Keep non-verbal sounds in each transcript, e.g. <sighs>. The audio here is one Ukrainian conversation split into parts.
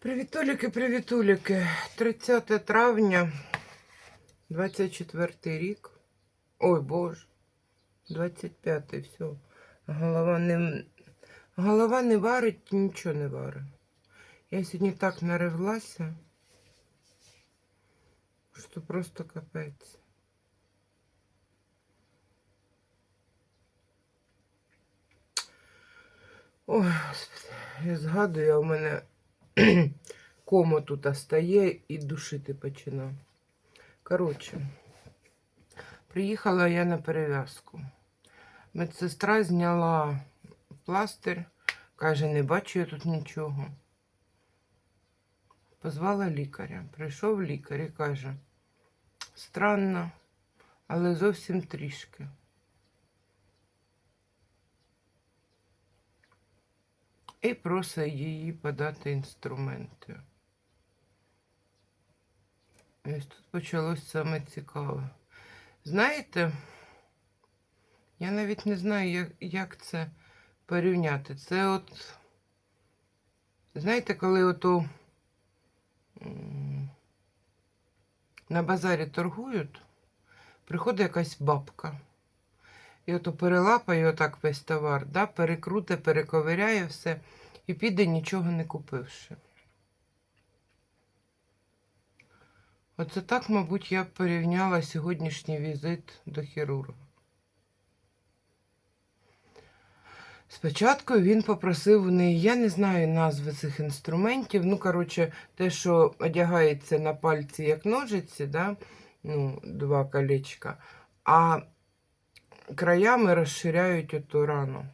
Привітуліки, привітуліки. 30 травня, 24 рік. Ой, Боже. 25 все. Голова не, голова не варить, нічого не варить. Я сьогодні так наревлася, що просто капець. Ой, Господи, я згадую, а у мене <clears throat> комо тут стає і душити починав. Коротше, приїхала я на перев'язку. Медсестра зняла пластир, каже, не бачу я тут нічого. Позвала лікаря. Прийшов лікар і каже, странно, але зовсім трішки. І просить її подати інструменти. І ось тут почалось саме цікаве. Знаєте, я навіть не знаю, як, як це порівняти. Це от, знаєте, коли ото на базарі торгують, приходить якась бабка. І ото перелапає отак весь товар, да, перекруте, перековиряє все і піде нічого не купивши. Оце так, мабуть, я порівняла сьогоднішній візит до хірурга. Спочатку він попросив в неї, я не знаю назви цих інструментів. Ну, коротше, те, що одягається на пальці як ножиці, да? ну, два колечка, а краями розширяють оту рану.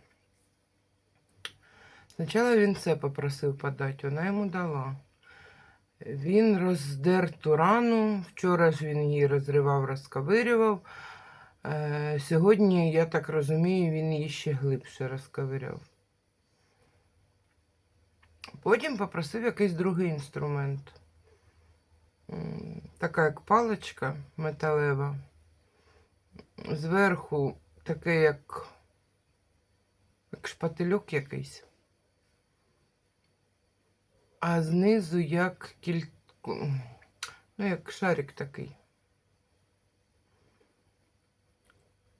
Спочатку він це попросив подати, вона йому дала. Він роздер ту рану. Вчора ж він її розривав, розковирював. Е, сьогодні, я так розумію, він її ще глибше розковиряв. Потім попросив якийсь другий інструмент. Така як паличка металева. Зверху таке, як, як шпательок якийсь. А знизу як кіль... ну, як шарик такий.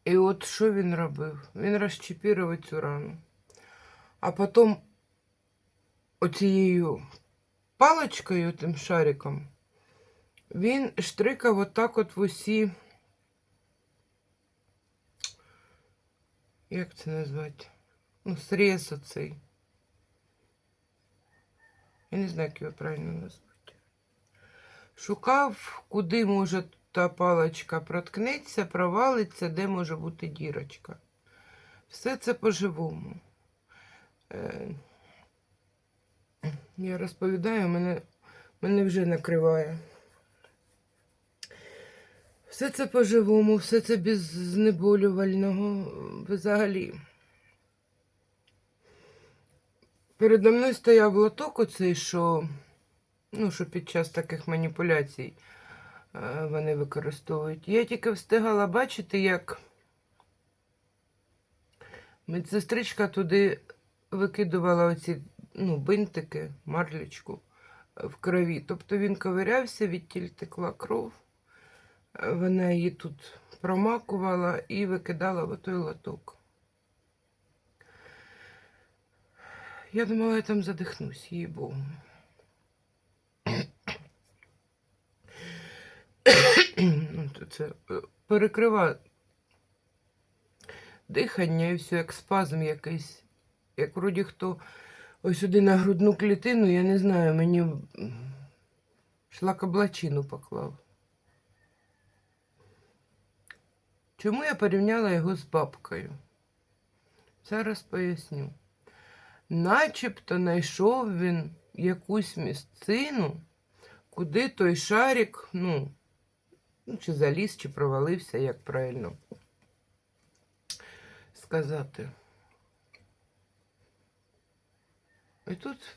І от що він робив? Він розчепірував цю рану. А потім оцією паличкою, тим шариком, він штрикав отак от в усі. Як це назвати? Ну, срез оцей. Я не знаю, як його правильно назвати. Шукав, куди може та паличка проткнеться, провалиться, де може бути дірочка. Все це по-живому. Е, я розповідаю, мене, мене вже накриває. Все це по-живому, все це без знеболювального взагалі. Передо мною стояв лоток оцей, що, ну, що під час таких маніпуляцій е, вони використовують. Я тільки встигала бачити, як медсестричка туди викидувала оці ну, бинтики, марлечку е, в крові. Тобто він ковирявся, відтіль текла кров. Вона її тут промакувала і викидала в той лоток. Я думала, я там задихнусь, їй богу. Ну, Це е, перекрива дихання і все, як спазм якийсь. Як вроді хто ось сюди на грудну клітину, я не знаю, мені шлакоблачину поклав. Чому я порівняла його з бабкою? Зараз поясню. Начебто знайшов він якусь місцину, куди той шарик, ну, ну, чи заліз, чи провалився, як правильно сказати. І тут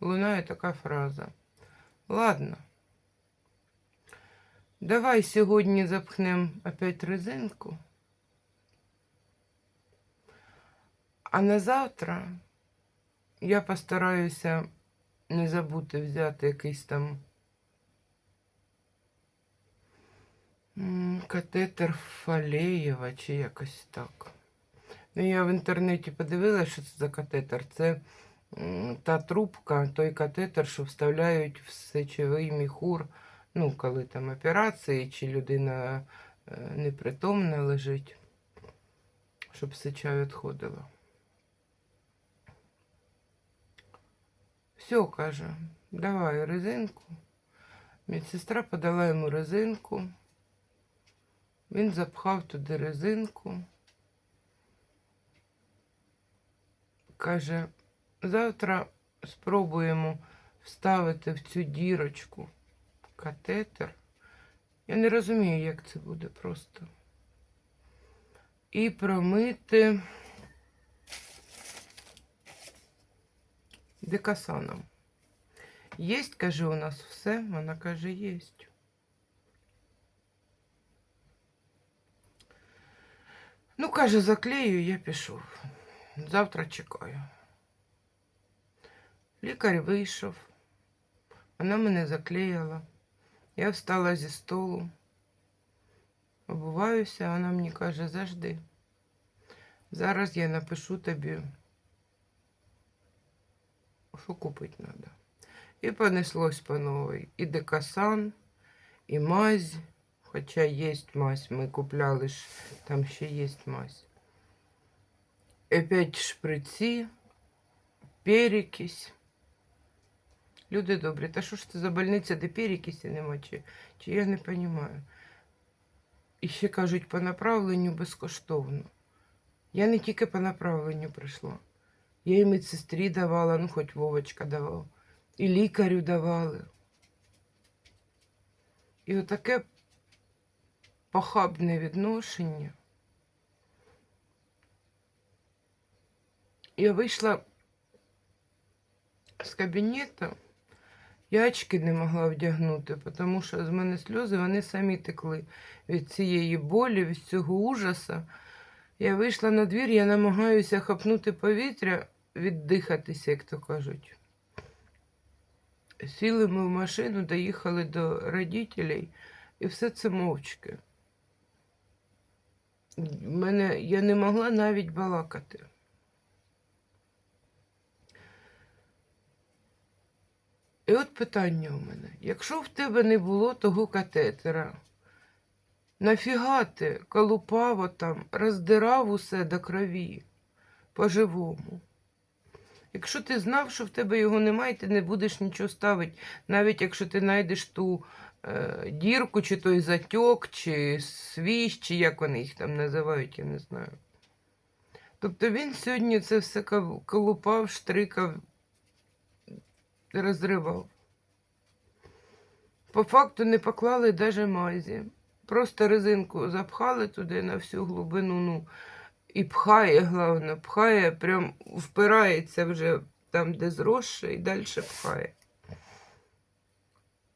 лунає така фраза. Ладно. Давай сьогодні запхнемо опять резинку. А на завтра я постараюся не забути взяти якийсь там катетер Фалеєва чи якось так. Ну, я в інтернеті подивилася, що це за катетер. Це та трубка, той катетер, що вставляють в сечовий міхур, ну, коли там операції, чи людина е, непритомна лежить, щоб сеча відходила. Все, каже, давай резинку. Медсестра подала йому резинку. Він запхав туди резинку. Каже, завтра спробуємо вставити в цю дірочку катетер. Я не розумію, як це буде просто. І промити декасаном. Єсть, каже, у нас все. Вона каже, єсть. Ну, каже, заклею, я пішов. Завтра чекаю. Лікар вийшов. Вона мене заклеїла. Я встала зі столу. Обуваюся, а вона мені каже, завжди. Зараз я напишу тобі, що купити треба. І понеслось по новій. І декасан, і мазь. Хоча є мазь, ми купляли ж, там ще є мазь. Опять шприці, перекись. Люди добрі, та що ж це за больниця, де перекисі нема, чи, чи я не розумію. І ще кажуть, по направленню безкоштовно. Я не тільки по направленню прийшла. Я і медсестрі давала, ну хоч Вовочка давав, і лікарю давали. І отаке похабне відношення. Я вийшла з кабінету, я очки не могла вдягнути, тому що з мене сльози вони самі текли від цієї болі, від цього ужаса. Я вийшла на двір, я намагаюся хапнути повітря, віддихатися, як то кажуть. Сіли ми в машину, доїхали до родителей, і все це мовчки. Мене, я не могла навіть балакати. І от питання у мене: якщо в тебе не було того катетера, нафіга ти колупав там, роздирав усе до крові по-живому? Якщо ти знав, що в тебе його немає, ти не будеш нічого ставити, навіть якщо ти знайдеш ту е, дірку, чи той затьок, чи свіж, чи як вони їх там називають, я не знаю. Тобто він сьогодні це все колупав, штрикав, розривав. По факту не поклали навіть мазі. Просто резинку запхали туди на всю глибину, ну, і пхає, головне, пхає, прям впирається вже там, де зросше, і далі пхає.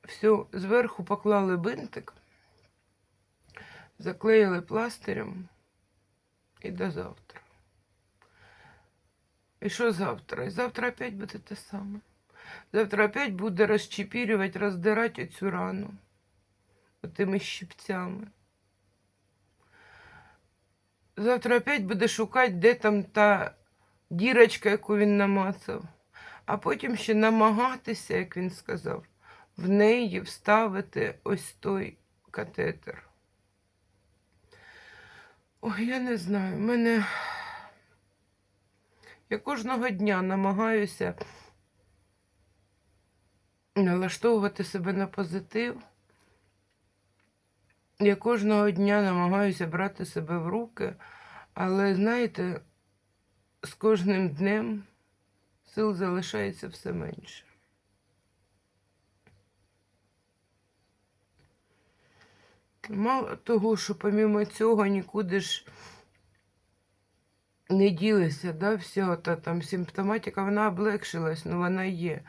Все, зверху поклали бинтик, заклеїли пластирем і до завтра. І що завтра? І завтра опять буде те саме. Завтра опять буде розчепірювати, роздирати цю рану тими щипцями. Завтра опять буде шукати, де там та дірочка, яку він намацав, а потім ще намагатися, як він сказав, в неї вставити ось той катетер. Ой, я не знаю, мене. Я кожного дня намагаюся налаштовувати себе на позитив. Я кожного дня намагаюся брати себе в руки, але знаєте, з кожним днем сил залишається все менше. Мало того, що помімо цього нікуди ж не ділися, да, вся та там симптоматика, вона облегшилась, ну вона є.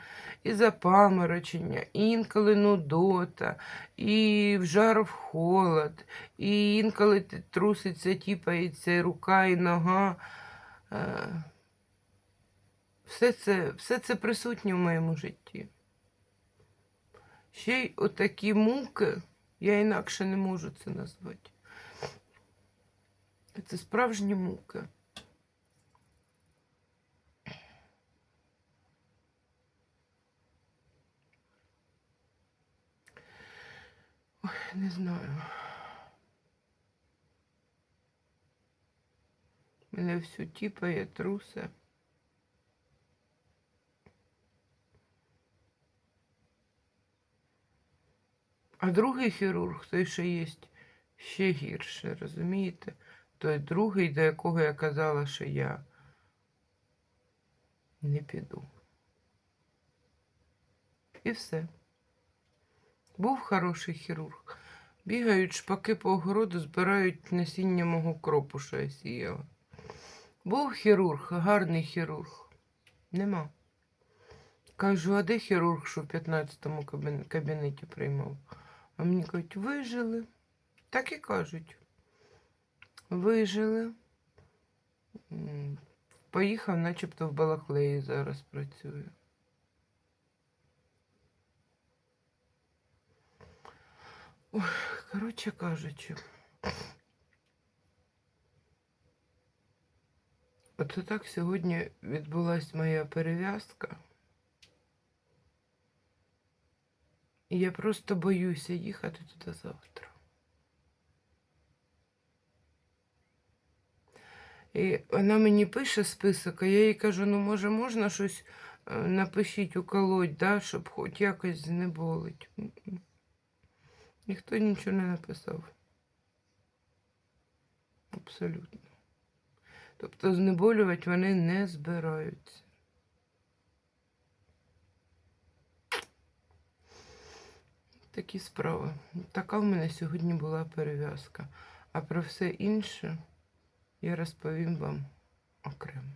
І запаморочення, і інколи нудота, і в жар в холод, і інколи труситься, тіпається і рука, і нога. Е, Все це, все це присутнє в моєму житті. Ще й отакі муки, я інакше не можу це назвати. Це справжні муки. Ой, <sighs> не знаю. Мене всю тіпає, трусе. А другий хірург, той, що є, ще гірше, розумієте? Той другий, до якого я казала, що я не піду. І все. Був хороший хірург. Бігають шпаки по огороду, збирають насіння мого кропу, що я сіяла. Був хірург, гарний хірург. Нема. Кажу, а де хірург, що в 15-му кабінеті приймав? А мені кажуть, вижили. Так і кажуть. Вижили. Поїхав, начебто в Балаклеї зараз працює. Коротше кажучи. Оце так сьогодні відбулась моя перев'язка. І я просто боюся їхати туди завтра. І вона мені пише список, а я їй кажу, ну може можна щось е, напишіть, уколоть, да, щоб хоч якось знеболить. Ніхто нічого не написав. Абсолютно. Тобто знеболювати вони не збираються. Такі справи. Така в мене сьогодні була перев'язка. А про все інше я розповім вам окремо.